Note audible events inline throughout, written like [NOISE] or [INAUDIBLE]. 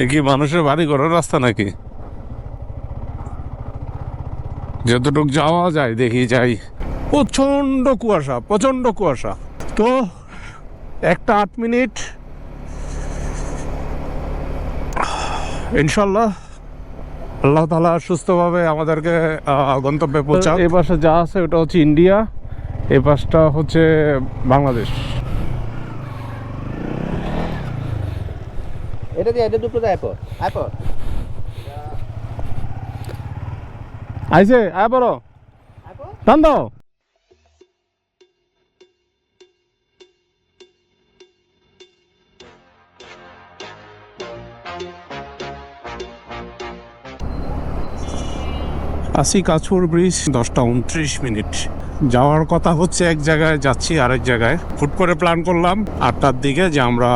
এ কি মানুষের বাড়ি ঘরের রাস্তা নাকি? যতটুক যাওয়া যায়, দেখি যাই। প্রচণ্ড কুয়াশা প্রচণ্ড কুয়াশা। তো একটা আট মিনিট। ইনশাল্লাহ, আল্লাহ তালা সুস্থভাবে আমাদেরকে গন্তব্যে পৌঁছা এই পাশে যা আছে, ওটা হচ্ছে ইন্ডিয়া এই পাশটা হচ্ছে বাংলাদেশ। এটা দিয়ে এটা দুটো দেয় আইপড আইছে আয় বড় টান দাও। আসি কাছুর ব্রিজ দশটা উনত্রিশ মিনিট। যাওয়ার কথা হচ্ছে এক জায়গায় যাচ্ছি, আরেক জায়গায়। ফুট করে প্ল্যান করলাম আটটার দিকে যে আমরা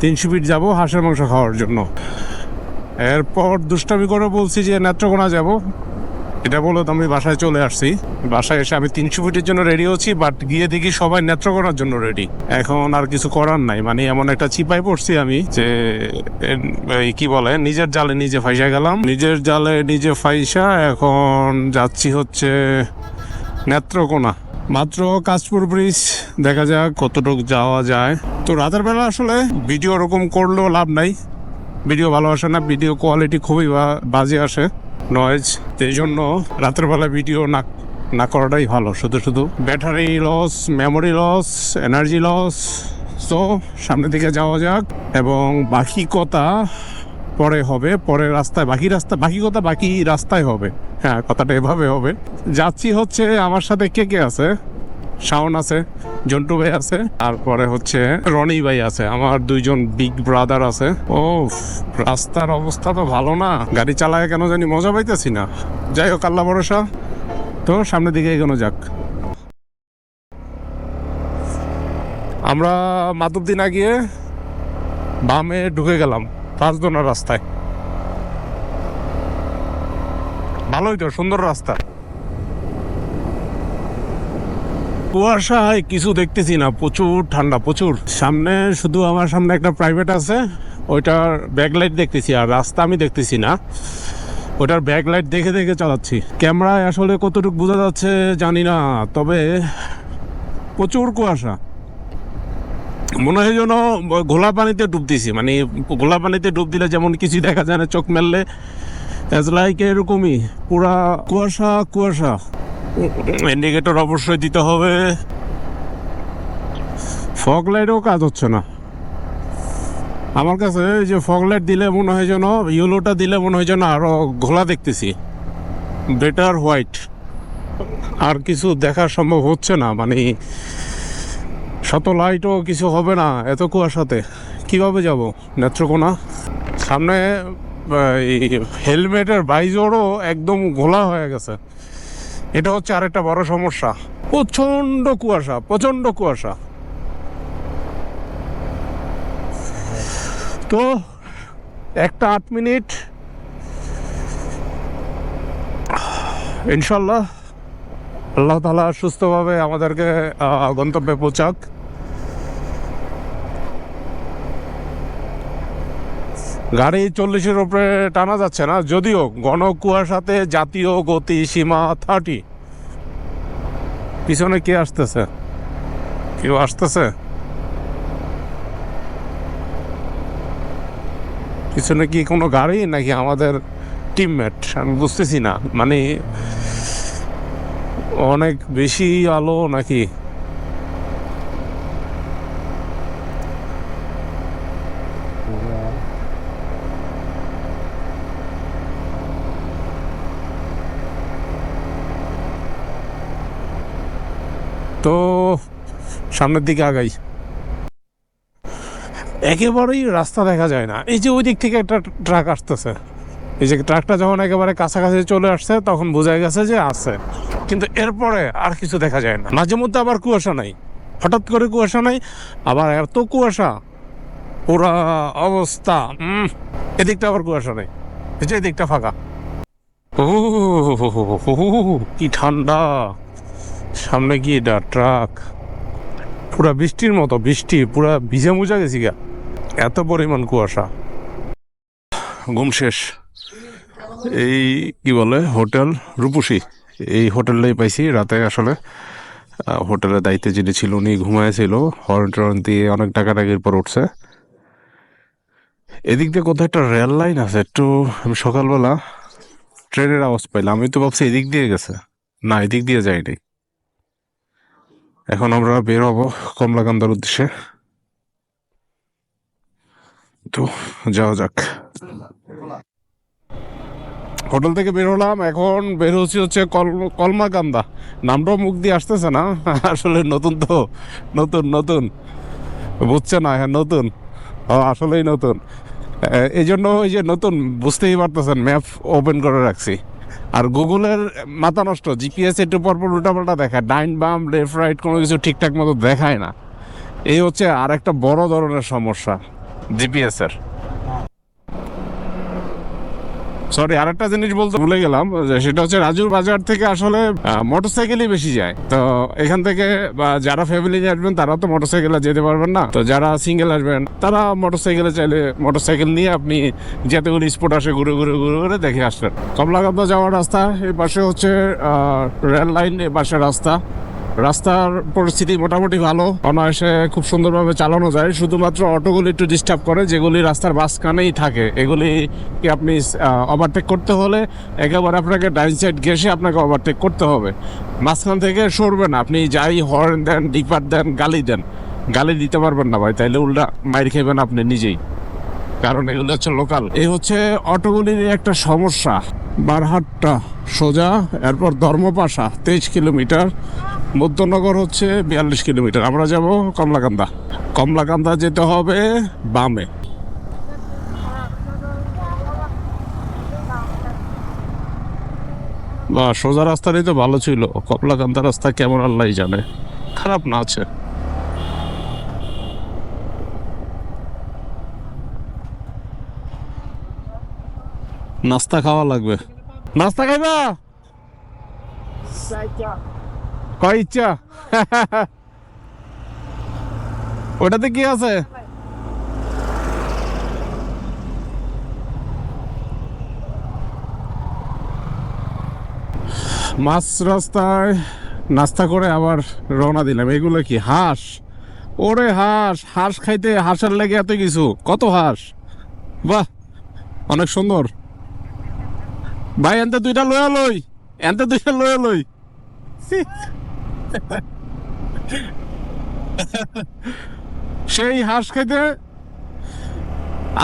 তিনশো ফিট যাব হাঁসের মাংস খাওয়ার জন্য। এরপর দুষ্টামি করে বলছি যে, নেত্রকোনা যাব। এটা বলে আমি বাসায় চলে আসছি। বাসায় এসে আমি তিনশো ফিটের জন্য রেডি হচ্ছি বাট গিয়ে দেখি সবাই নেত্রকোনার জন্য রেডি এখন আর কিছু করার নাই। মানে এমন একটা চিপাই পড়ছি আমি যে কি বলে, নিজের জালে নিজে ফাইসা গেলাম। নিজের জালে নিজে ফাইসা এখন যাচ্ছি হচ্ছে নেত্রকোনা। মাত্র কাশপুর ব্রিজ, দেখা যাক কতটুকু যাওয়া যায়। তো রাতের বেলা আসলে ভিডিও ওরকম করলেও লাভ নাই। ভিডিও ভালো আসে না, ভিডিও কোয়ালিটি খুবই বাজে আসে। নয়েজ এই জন্য রাতের বেলা ভিডিও না না করাটাই ভালো। শুধু শুধু battery loss memory loss energy loss তো সামনের দিকে যাওয়া যাক এবং বাকি কথা পরে হবে। পরে রাস্তায়, বাকি রাস্তা, বাকি কথা বাকি রাস্তায় হবে। হ্যাঁ কথাটা এভাবে হবে। যাচ্ছি হচ্ছে আমার সাথে কে কে আছে? শাওন আছে, জন্টু ভাই আছে, তারপরে হচ্ছে রনি ভাই আছে, আমার দুইজন বিগ ব্রাদার আছে। ও রাস্তার অবস্থা তো ভালো না। গাড়ি চালায় কেন জানি মজা পাইতেছি না। যাই হোক, আল্লাহ ভরসা। তো সামনের দিকে এগোনো যাক। আমরা মাধবদী না গিয়ে বামে ঢুকে গেলাম পাঁচদোনার রাস্তায়। ভালোই তো, সুন্দর রাস্তা। কুয়াশায় কিছু দেখতেছি না, প্রচুর ঠান্ডা, প্রচুর। সামনে শুধু আমার সামনে একটা প্রাইভেট আছে, ওইটার ব্যাকলাইট দেখতেছি, আর রাস্তা আমি দেখতেছি না। ওটার ব্যাকলাইট দেখে দেখে চালাচ্ছি। ক্যামেরায় আসলে কতটুকু বোঝা যাচ্ছে জানি না, তবে প্রচুর কুয়াশা। মনে হয় যেন ঘোলা পানিতে ডুব দিছি মানে ঘোলা পানিতে ডুব দিলে যেমন কিছু দেখা যায় না, চোখ মেললে। এজ লাইক এরকমই, পুরা কুয়াশা কুয়াশা। ইন্ডিকেটর অবশ্যই দিতে হবে। ফগ লাইটও কাজ হচ্ছে না। আমার কাছে যে ফগ লাইট দিলে মনে হয় যেন ইয়েলোটা দিলে মনে হয় যেন আরও ঘোলা দেখতেছি। বেটার হোয়াইট আর কিছু দেখা সম্ভব হচ্ছে না মানে শত লাইটও কিছু হবে না এত কুয়াশাতে। কীভাবে যাব, নেত্রকোনা? সামনে হেলমেটের বাইজরও একদম ঘোলা হয়ে গেছে। এটা হচ্ছে আরেকটা বড় সমস্যা। প্রচণ্ড কুয়াশা প্রচণ্ড কুয়াশা। তো একটা আট মিনিট। ইনশাল্লাহ, আল্লাহ তালা সুস্থভাবে আমাদেরকে গন্তব্যে পৌঁছাক। গাড়ি চল্লিশের উপরে টানা যাচ্ছে না, যদিও ঘন কুয়াশাতে জাতীয় গতি সীমা থার্টি পিছনে কে আসতেছে? কেউ আসতেছে? পিছনে কি কোনো গাড়ি নাকি আমাদের টিমমেট আমি বুঝতেছি না। মানে অনেক বেশি আলো নাকি তো সামনের দিকে আগাই। একেবারেই রাস্তা দেখা যায় না। এই যে ওই দিক থেকে একটা ট্রাক আসতেছে। এই যে ট্রাকটা যখন একেবারে কাছাকাছি চলে আসছে, তখন বোঝা গেছে যে আছে। কিন্তু এরপরে আর কিছু দেখা যায় না। মাঝে মধ্যে আবার কুয়াশা নাই। হঠাৎ করে কুয়াশা নাই, আবার এত কুয়াশা। পুরা অবস্থা। এদিকটা আবার কুয়াশা নেই। এই যে এদিকটা ফাঁকা। ও কি ঠান্ডা। সামনে গিয়ে ট্রাক। পুরা বৃষ্টির মতো, বৃষ্টি, পুরা ভিজে মুজা গেছি গা। এত পরিমাণ কুয়াশা। ঘুম শেষ। এই কি বলে, হোটেল রূপসী। এই হোটেলটাই পাইছি রাতে আসলে। হোটেলের দায়িত্বে যিনি ছিল উনি ঘুমাইছিল। হর্ন টর্ন দিয়ে অনেক টাকা টাকির পর উঠছে। এদিক দিয়ে কোথাও একটা রেল লাইন আছে, একটু আমি সকালবেলা ট্রেনের আওয়াজ পাইলাম। আমি তো ভাবছি এদিক দিয়ে গেছে। না, এদিক দিয়ে যাইনি। এখন আমরা বের হব কমলাকান্দার উদ্দেশ্যে। তো যাওয়া যাক। হোটেল থেকে বের হলাম, এখন বের হচ্ছি হচ্ছে কল- কলমাকান্দা। নামটাও মুখ দিয়ে আসতেছে না, আসলে নতুন তো, নতুন নতুন। বুঝছে না হ্যাঁ নতুন। আসলেই নতুন। এই জন্য ওই যে নতুন, বুঝতেই পারতেছেন, ম্যাপ ওপেন করে রাখছি। আর গুগলের মাথা নষ্ট জিপিএস একটু পরপর উল্টাপাল্টা দেখায়, ডাইন বাম, লেফট, রাইট কোনো কিছু ঠিকঠাক মতো দেখায় না। এই হচ্ছে আর একটা বড় ধরনের সমস্যা জিপিএস সরি আরেকটা জিনিস বলতে ভুলে গেলাম সেটা হচ্ছে রাজুর বাজার থেকে আসলে মোটরসাইকেলই বেশি যায়। তো এখান থেকে যারা ফ্যামিলি নিয়ে আসবেন, তারা তো মোটরসাইকেলে যেতে পারবেন না। তো যারা সিঙ্গেল আসবেন, তারা মোটরসাইকেলে চাইলে মোটরসাইকেল নিয়ে আপনি যেতেগুলি স্পট আসে, ঘুরে ঘুরে ঘুরে ঘুরে দেখে আসবেন। কমলাকান্দা যাওয়ার রাস্তা এই পাশে হচ্ছে রেল লাইন এ পাশে রাস্তা। রাস্তার পরিস্থিতি মোটামুটি ভালো। অনায়াসে খুব সুন্দরভাবে চালানো যায়। শুধুমাত্র অটোগুলি একটু ডিস্টার্ব করে, যেগুলি রাস্তার মাঝখানেই থাকে। এগুলি কি আপনি ওভারটেক করতে হলে একেবারে আপনাকে ডাইন সাইড ঘেসে আপনাকে ওভারটেক করতে হবে। মাঝখান থেকে সরবেন, আপনি যাই হর্ন দেন ডিপার দেন, গালি দেন। গালি দিতে পারবেন না ভাই, তাইলে উল্টা মাইর খেবেন আপনি নিজেই। কারণ এগুলো হচ্ছে লোকাল এই হচ্ছে অটোগুলির একটা সমস্যা। বারহাট্টা সোজা, এরপর ধর্মপাশা, তেইশ কিলোমিটার। মধ্যনগর হচ্ছে বিয়াল্লিশ কিলোমিটার। আমরা যাব কমলাকান্দা। কমলাকান্দা যেতে হবে বামে। বা, সোজা রাস্তাটাই তো, ভালো ছিল। কমলাকান্দা রাস্তা কেমন আল্লাহ জানে। খারাপ না আছে। নাস্তা খাওয়া লাগবে। নাস্তা খাইবা? ইচ্ছা ওটাতে কি আছে? মাছ রাস্তায় নাস্তা করে আবার রওনা দিলাম। এগুলো কি হাঁস? ওরে হাঁস হাঁস খাইতে হাঁসের লেগে এত কিছু। কত হাঁস? বাহ, অনেক সুন্দর। ভাই, এনতে দুইটা লয়া লই, এনতে দুইটা লয়া লই। সেই হাঁস খেতে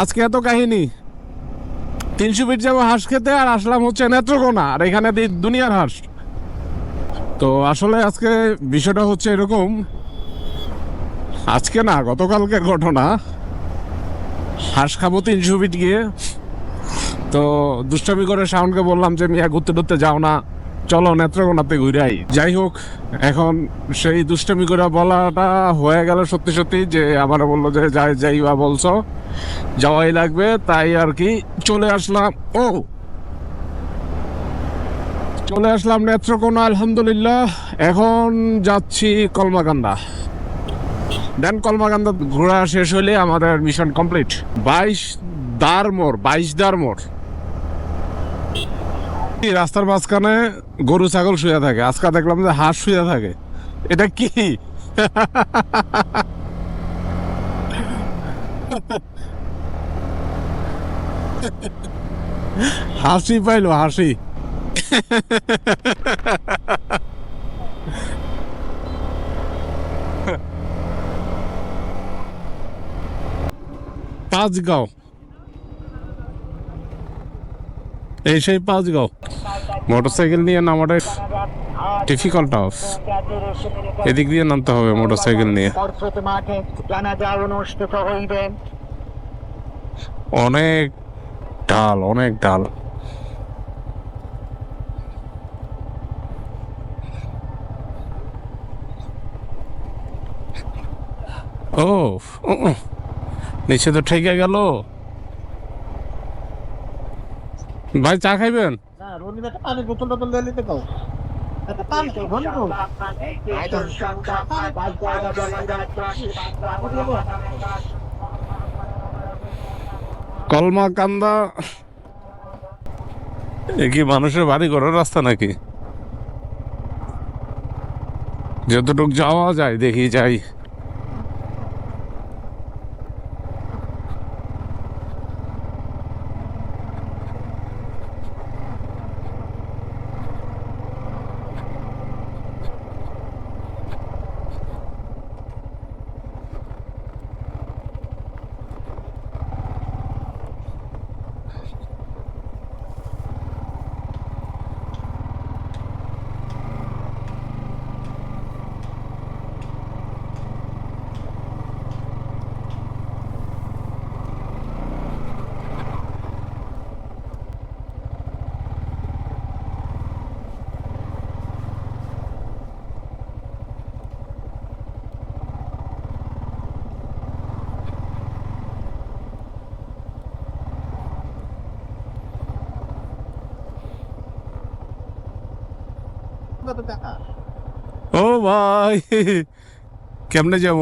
আজকে এত কাহিনী। তিনশো ফিট যাব হাঁস খেতে আর আসলাম হচ্ছে নেত্রকোনা, আর এখানে দুনিয়ার হাঁস। তো আসলে আজকে বিষয়টা হচ্ছে এরকম, আজকে না, গতকালকের ঘটনা। হাঁস খাব তিনশো ফিট গিয়ে। তো দুষ্টামি করে শাওনকে বললাম যে, মিয়া, ঘুরতে টুরতে যাও না। চলো নেত্রকোনাতে ঘুরাই। যাই হোক, এখন সেই দুষ্টামি করে বলাটা হয়ে গেল সত্যি সত্যি যে আমার বলল যে যাই যাই বা বলছো, যাওয়াই লাগবে, তাই আর কি। চলে আসলাম, ও! চলে আসলাম নেত্রকোনা, আলহামদুলিল্লাহ। এখন যাচ্ছি কলমাকান্দা। দেন কলমাকান্দা ঘোরা শেষ হলে আমাদের মিশন কমপ্লিট বাইশ দার মোড়, বাইশ দার মোড়। এই রাস্তার মাঝখানে গরু, ছাগল শুয়ে থাকে। আজকে দেখলাম যে হাঁস শুয়ে থাকে। এটা কি? হাসি পাইলো, হাসি। পাঁচগাঁও। এই সেই পাঁচগাঁও মোটরসাইকেল নিয়ে নামাটা ডিফিকাল্ট অফ এদিক দিয়ে নামতে হবে মোটরসাইকেল নিয়ে। অনেক ডাল অনেক ডাল। ও। নিচে তো ঠেকে গেল। ভাই চা খাইবেন? না রনির একটা পানির বোতল টোতল দিয়ে নিতে কও তো কলমা কান্দা এ কি মানুষের বাড়ি ঘরের রাস্তা নাকি? যতটুক যাওয়া যায় দেখি যাই। কত টাকা ও ভাই কেমনে যাব?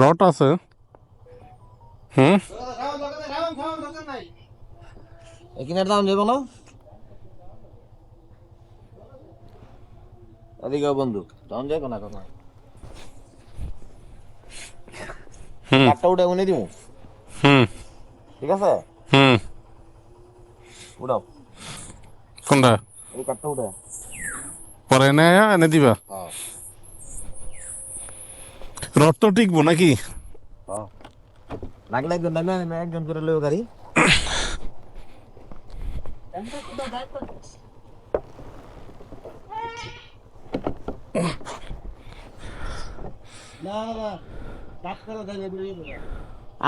রট আছে। হুম? এখানের দাম না এদিকে বন্ধু দাম যাব না কথা। হুম। কাঠটা উঠে উনি হুম। ঠিক আছে? হুম। উঠাও। কোনটা? এই কাঠটা উঠে পরে এনে এনে দিবা। হ্যাঁ। রড তো টিকবো নাকি? লাগলে একজন নামে আমি একজন করে লইও গাড়ি।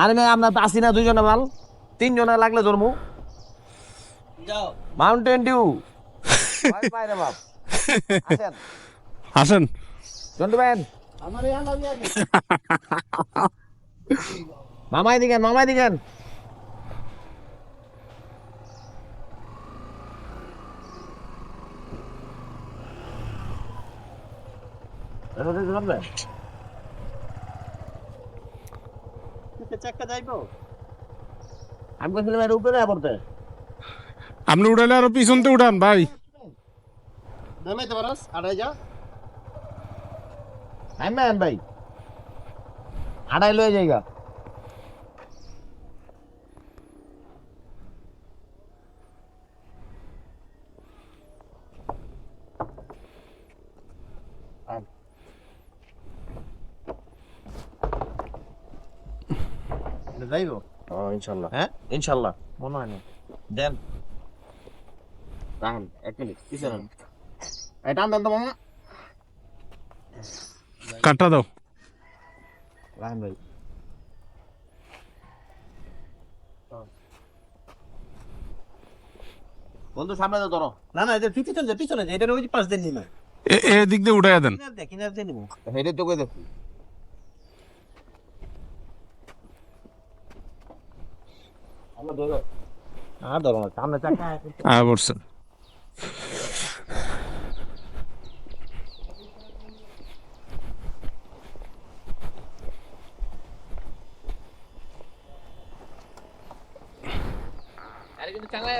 আরে মেয়ে আমরা আসি না দুইজনে মাল। তিনজনে লাগলে ধরমু। মাউন্টেন ডিউ আসেন। জন্টু ভাই। [LAUGHS] মামাই দিকেন মামাই দিকেন। আমি বলছিলাম এর উপরে পড়তে। আপনি উঠালে আরও পিছনতে উঠান ভাই। নামাইতে পারস আড়াই যা। আইমান ভাই। আড়াই লয়ে যাইগা। ইনশাল্লাহ। হ্যাঁ? ইনশাল্লাহ। মনে হয় না। দেন। রাখেন এক মিনিট পিছনে এটা আনবেন তো মামা। কাটটা দাও। রাখেন ভাই। বন্ধু সামনে তো ধরো। না না এটা পিছনে যা পিছনে যা এটা ওই পাঁচ দিন নিমা এ এ দিক দিয়ে উঠাইয়া দেন। দেখি না দিয়ে নিবো। হেডে তো কই দেখি আমরা ধরো আর ধরো না সামনে চাকা আয় বলছেন আরে কিন্তু চাঙ্গাই